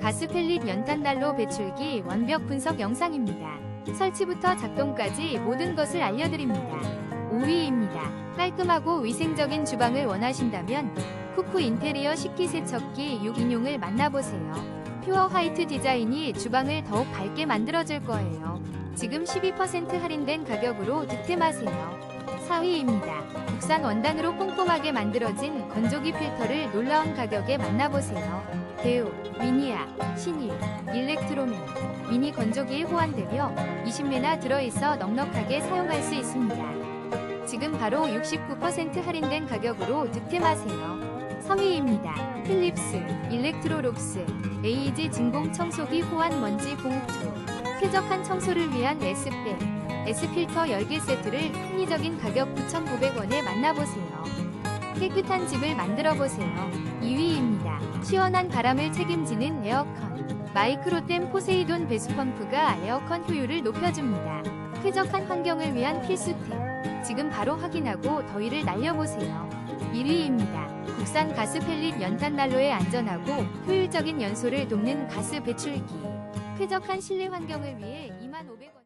가스 펠릿 연탄 난로 배출기 완벽 분석 영상입니다. 설치부터 작동까지 모든 것을 알려드립니다. 5위입니다. 깔끔하고 위생적인 주방을 원하신다면 쿠쿠 인테리어 식기세척기 6인용을 만나보세요. 퓨어 화이트 디자인이 주방을 더욱 밝게 만들어줄 거예요. 지금 12% 할인된 가격으로 득템하세요. 4위입니다. 국산 원단으로 꼼꼼하게 만들어진 건조기 필터를 놀라운 가격에 만나보세요. 대우, 미니아, 신일, 일렉트로맨, 미니 건조기에 호환되며 20매나 들어있어 넉넉하게 사용할 수 있습니다. 지금 바로 69% 할인된 가격으로 득템하세요. 3위입니다. 필립스, 일렉트로록스, 에이지 진공 청소기 호환 먼지 봉투. 쾌적한 청소를 위한 S백, S필터 10개 세트를 합리적인 가격 9,900원에 만나보세요. 깨끗한 집을 만들어보세요. 2위입니다. 시원한 바람을 책임지는 에어컨. 마이크로댐 포세이돈 배수펌프가 에어컨 효율을 높여줍니다. 쾌적한 환경을 위한 필수템. 지금 바로 확인하고 더위를 날려보세요. 1위입니다. 국산 가스 펠릿 연탄난로의 안전하고 효율적인 연소를 돕는 가스 배출기. 쾌적한 실내 환경을 위해 25,000원.